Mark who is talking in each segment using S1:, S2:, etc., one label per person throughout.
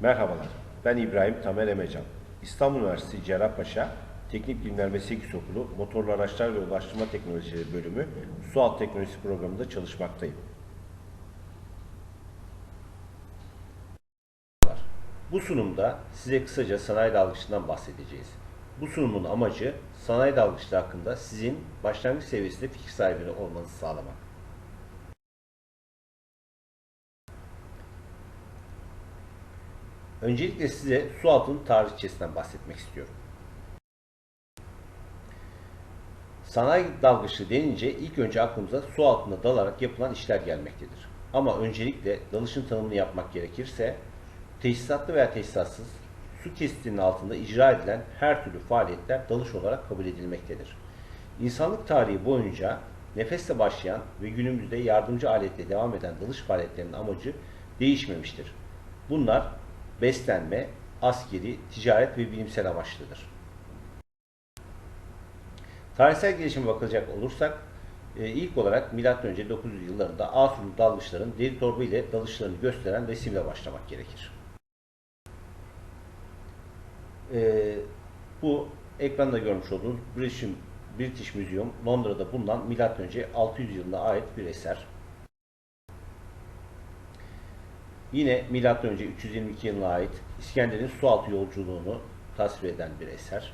S1: Merhabalar, ben İbrahim Tamer Emecan. İstanbul Üniversitesi Cerrahpaşa Teknik Bilimler Meslek Yüksekokulu Motorlu Araçlar ve Ulaştırma Teknolojileri Bölümü Su Alt Teknolojisi programında çalışmaktayım. Bu sunumda size kısaca sanayi dalgıçlığından bahsedeceğiz. Bu sunumun amacı sanayi dalgıçlığı hakkında sizin başlangıç seviyesinde fikir sahibi olmanızı sağlamak. Öncelikle size su altının tarihçesinden bahsetmek istiyorum. Sanayi dalgıçlığı denince ilk önce aklımıza su altında dalarak yapılan işler gelmektedir. Ama öncelikle dalışın tanımını yapmak gerekirse tesisatlı veya tesisatsız su kesitinin altında icra edilen her türlü faaliyetler dalış olarak kabul edilmektedir. İnsanlık tarihi boyunca nefesle başlayan ve günümüzde yardımcı aletle devam eden dalış faaliyetlerinin amacı değişmemiştir. Bunlar beslenme, askeri, ticaret ve bilimsel amaçlıdır. Tarihsel gelişime bakacak olursak e, ilk olarak M.Ö. 900 yıllarında Asurlu dalgıçların deri torba ile dalışlarını gösteren resimle başlamak gerekir. E, bu ekranda görmüş olduğunuz British, British Museum Londra'da bulunan M.Ö. 600 yılına ait bir eser. Yine M.Ö. 322 yılına ait İskender'in sualtı yolculuğunu tasvir eden bir eser.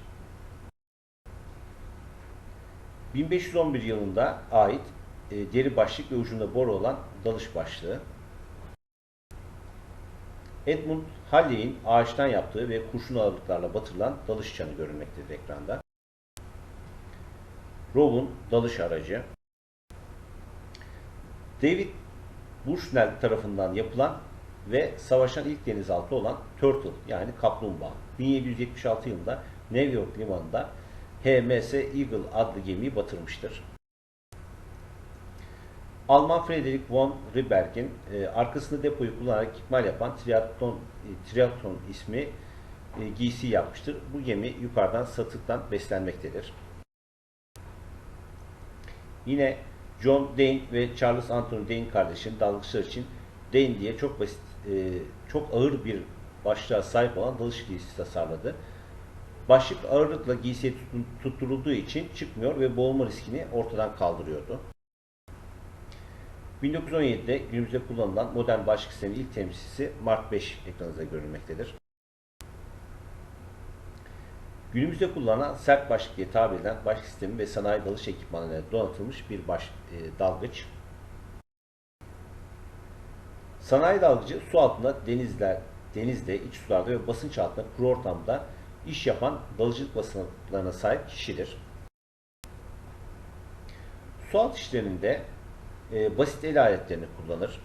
S1: 1511 yılında ait e, deri başlık ve ucunda boru olan dalış başlığı. Edmund Halley'in ağaçtan yaptığı ve kurşun ağırlıklarla batırılan dalış çanı görülmektedir ekranda. Rove'un dalış aracı. David Bushnell tarafından yapılan ve savaşan ilk denizaltı olan Turtle yani kaplumbağa 1776 yılında New York limanında HMS Eagle adlı gemiyi batırmıştır. Alman Friedrich von Ribberg'in e, arkasında depoyu kullanarak ikmal yapan Triathlon, e, Triathlon ismi e, giysi yapmıştır. Bu gemi yukarıdan satıktan beslenmektedir. Yine John Dane ve Charles Anthony Dane kardeşin dalgıçlar için Dane diye çok basit, e, çok ağır bir başlığa sahip olan dalış giysisi tasarladı. Başlık ağırlıkla giysiye tutturulduğu için çıkmıyor ve boğulma riskini ortadan kaldırıyordu. 1917'de günümüzde kullanılan modern başlık sistemi ilk temsilcisi Mark 5 ekranınızda görülmektedir. Günümüzde kullanılan sert başlık diye tabir edilen başlık sistemi ve sanayi dalış ekipmanlarıyla donatılmış bir baş, e, dalgıç. Sanayi dalgıcı su altında denizler, denizde, iç sularda ve basınç altında kuru ortamda iş yapan dalıcılık vasıflarına sahip kişidir. Su alt işlerinde e, basit el aletlerini kullanır.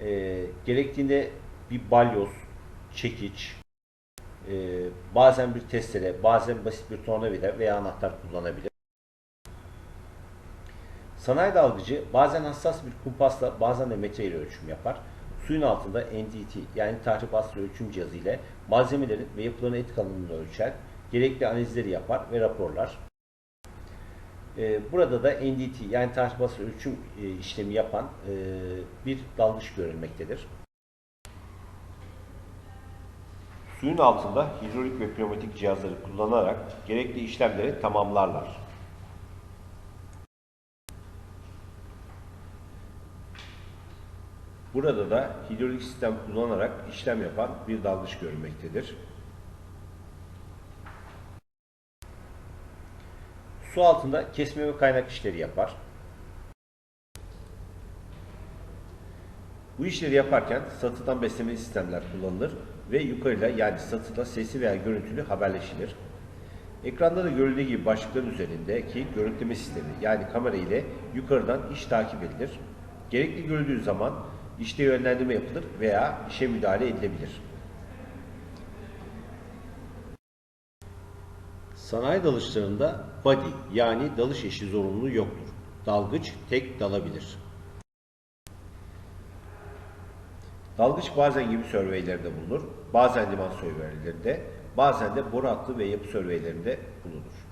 S1: E, gerektiğinde bir balyoz, çekiç, e, bazen bir testere, bazen basit bir tornavida veya anahtar kullanabilir. Sanayi dalgıcı bazen hassas bir kumpasla bazen de metre ile ölçüm yapar. Suyun altında NDT yani tahribat ölçüm cihazı ile malzemelerin ve yapıların et kalınlığını ölçer, gerekli analizleri yapar ve raporlar. Ee, Burada da NDT yani tahribat ölçüm e, işlemi yapan e, bir dalgıç görülmektedir. Suyun altında hidrolik ve pneumatik cihazları kullanarak gerekli işlemleri tamamlarlar. Burada da hidrolik sistem kullanarak işlem yapan bir dalgıç görülmektedir. Su altında kesme ve kaynak işleri yapar. Bu işleri yaparken satıdan besleme sistemler kullanılır ve yukarıyla yani satıda sesli veya görüntülü haberleşilir. Ekranda da görüldüğü gibi başlıkların üzerindeki görüntüleme sistemi yani kamera ile yukarıdan iş takip edilir. Gerekli görüldüğü zaman işte yönlendirme yapılır veya işe müdahale edilebilir. Sanayi dalışlarında body yani dalış eşi zorunluluğu yoktur. Dalgıç tek dalabilir. Dalgıç bazen gemi sörveylerinde bulunur, bazen liman sörveylerinde, bazen de boru hattı ve yapı sörveylerinde bulunur.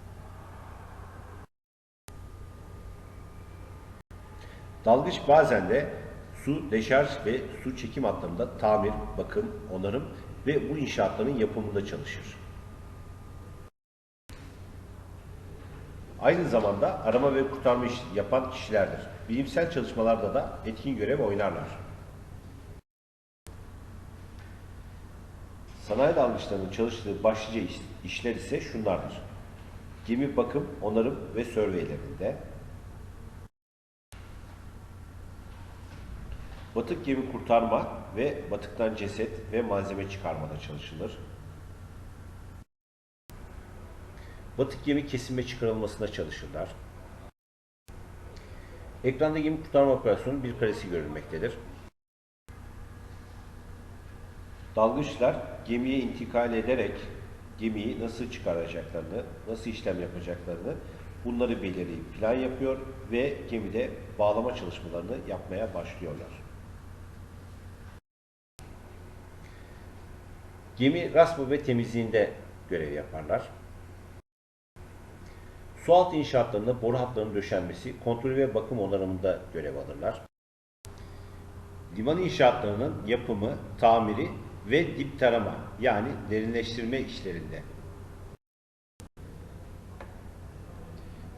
S1: Dalgıç bazen de su deşarj ve su çekim hatlarında tamir, bakım, onarım ve bu inşaatların yapımında çalışır. Aynı zamanda arama ve kurtarma işi yapan kişilerdir. Bilimsel çalışmalarda da etkin görev oynarlar. Sanayi dalgıçlarının çalıştığı başlıca iş- işler ise şunlardır. Gemi bakım, onarım ve sörveylerinde, batık gemi kurtarma ve batıktan ceset ve malzeme çıkarmada çalışılır. Batık gemi kesim ve çıkarılmasına çalışırlar. Ekranda gemi kurtarma operasyonunun bir karesi görülmektedir. Dalgıçlar gemiye intikal ederek gemiyi nasıl çıkaracaklarını, nasıl işlem yapacaklarını bunları belirleyip plan yapıyor ve gemide bağlama çalışmalarını yapmaya başlıyorlar. Gemi rasmı ve temizliğinde görev yaparlar. Sualtı inşaatlarında boru hatlarının döşenmesi, kontrolü ve bakım onarımında görev alırlar. Liman inşaatlarının yapımı, tamiri ve dip tarama yani derinleştirme işlerinde.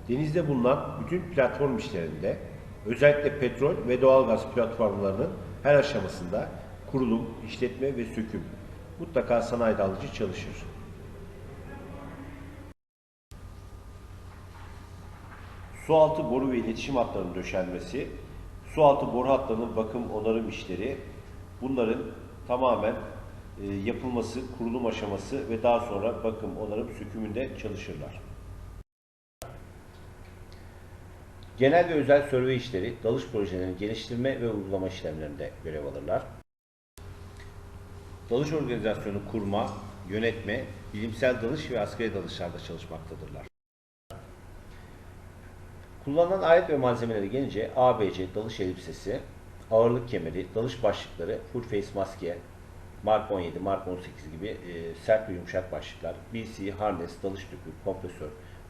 S1: Denizde bulunan bütün platform işlerinde özellikle petrol ve doğalgaz platformlarının her aşamasında kurulum, işletme ve söküm mutlaka sanayi dalgıcı çalışır. Sualtı boru ve iletişim hatlarının döşenmesi, sualtı boru hatlarının bakım onarım işleri, bunların tamamen e, yapılması, kurulum aşaması ve daha sonra bakım onarım sökümünde çalışırlar. Genel ve özel sörve işleri, dalış projelerini geliştirme ve uygulama işlemlerinde görev alırlar. Dalış organizasyonu kurma, yönetme, bilimsel dalış ve askeri dalışlarda çalışmaktadırlar. Kullanılan alet ve malzemelere gelince ABC dalış elbisesi, ağırlık kemeri, dalış başlıkları, full face maske, Mark 17, Mark 18 gibi e, sert ve yumuşak başlıklar, BC, harness, dalış tüpü, kompresör,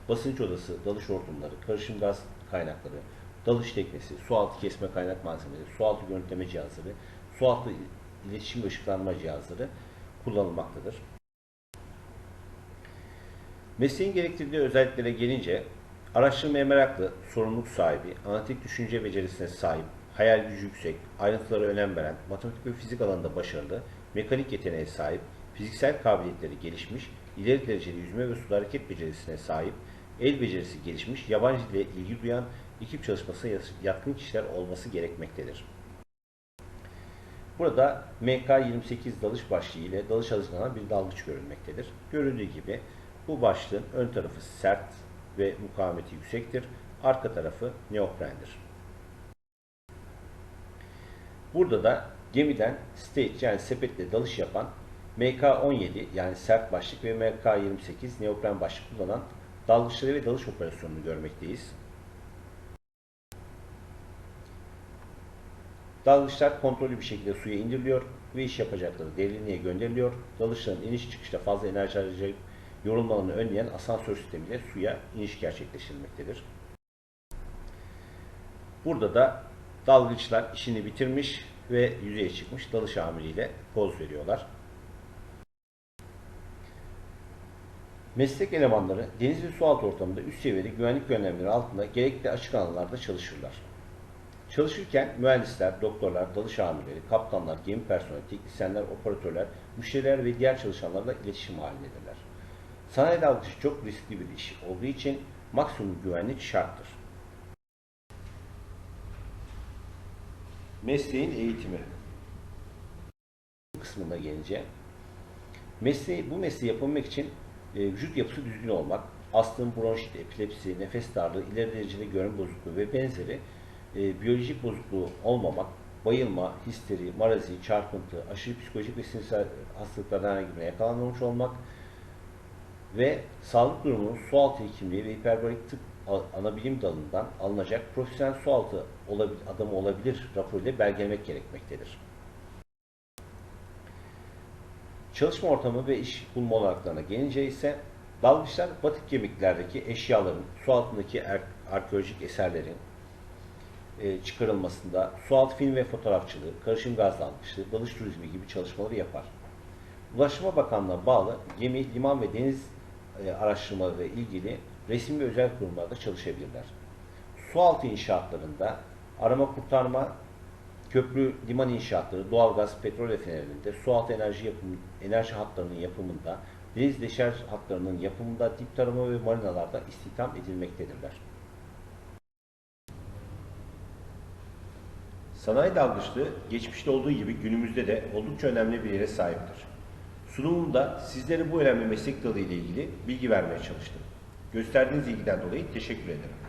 S1: basınç odası, dalış hortumları, karışım gaz kaynakları, dalış teknesi, sualtı kesme kaynak malzemeleri, sualtı görüntüleme cihazları, sualtı iletişim ve ışıklanma cihazları kullanılmaktadır. Mesleğin gerektirdiği özelliklere gelince araştırmaya meraklı, sorumluluk sahibi, analitik düşünce becerisine sahip, hayal gücü yüksek, ayrıntılara önem veren, matematik ve fizik alanında başarılı, mekanik yeteneğe sahip, fiziksel kabiliyetleri gelişmiş, ileri dereceli yüzme ve suda hareket becerisine sahip, el becerisi gelişmiş, yabancı dile ilgi duyan, ekip çalışmasına yatkın kişiler olması gerekmektedir. Burada MK28 dalış başlığı ile dalış hazırlanan bir dalgıç görülmektedir. Görüldüğü gibi bu başlığın ön tarafı sert ve mukavemeti yüksektir. Arka tarafı neoprendir. Burada da gemiden stage yani sepetle dalış yapan MK17 yani sert başlık ve MK28 neopren başlık kullanan dalgıçları ve dalış operasyonunu görmekteyiz. Dalgıçlar kontrollü bir şekilde suya indiriliyor ve iş yapacakları derinliğe gönderiliyor. Dalışların iniş çıkışta fazla enerji harcayıp yorulmalarını önleyen asansör sistemiyle suya iniş gerçekleştirilmektedir. Burada da dalgıçlar işini bitirmiş ve yüzeye çıkmış dalış amiriyle poz veriyorlar. Meslek elemanları deniz ve sualtı ortamında üst seviyede güvenlik önlemleri altında gerekli açık alanlarda çalışırlar. Çalışırken mühendisler, doktorlar, dalış amirleri, kaptanlar, gemi personeli, teknisyenler, operatörler, müşteriler ve diğer çalışanlarla iletişim halindedirler. Sanayi dalgıcı çok riskli bir iş olduğu için maksimum güvenlik şarttır. Mesleğin eğitimi kısmına gelince mesleği, bu mesleği yapabilmek için e, vücut yapısı düzgün olmak, astım, bronşit, epilepsi, nefes darlığı, ileri dereceli görme bozukluğu ve benzeri e, biyolojik bozukluğu olmamak, bayılma, histeri, marazi, çarpıntı, aşırı psikolojik ve sinirsel hastalıklardan herhangi birine yakalanmamış olmak ve sağlık durumunun sualtı hekimliği ve hiperbarik tıp a- anabilim dalından alınacak profesyonel sualtı adamı olabilir raporuyla belgelemek gerekmektedir. Çalışma ortamı ve iş bulma olanaklarına gelince ise dalgıçlar batık kemiklerdeki eşyaların, su altındaki er- arkeolojik eserlerin, e, çıkarılmasında sualtı film ve fotoğrafçılığı, karışım gaz dalgıçlığı, dalış turizmi gibi çalışmaları yapar. Ulaştırma Bakanlığı'na bağlı gemi, liman ve deniz e, araştırmaları ile ilgili resmi ve özel kurumlarda çalışabilirler. Sualtı inşaatlarında arama kurtarma, köprü, liman inşaatları, doğalgaz, petrol refinerlerinde, sualtı enerji yapım, enerji hatlarının yapımında, deniz deşarj hatlarının yapımında, dip tarama ve marinalarda istihdam edilmektedirler. Sanayi dalgıçlığı geçmişte olduğu gibi günümüzde de oldukça önemli bir yere sahiptir. Sunumumda sizlere bu önemli meslek dalı ile ilgili bilgi vermeye çalıştım. Gösterdiğiniz ilgiden dolayı teşekkür ederim.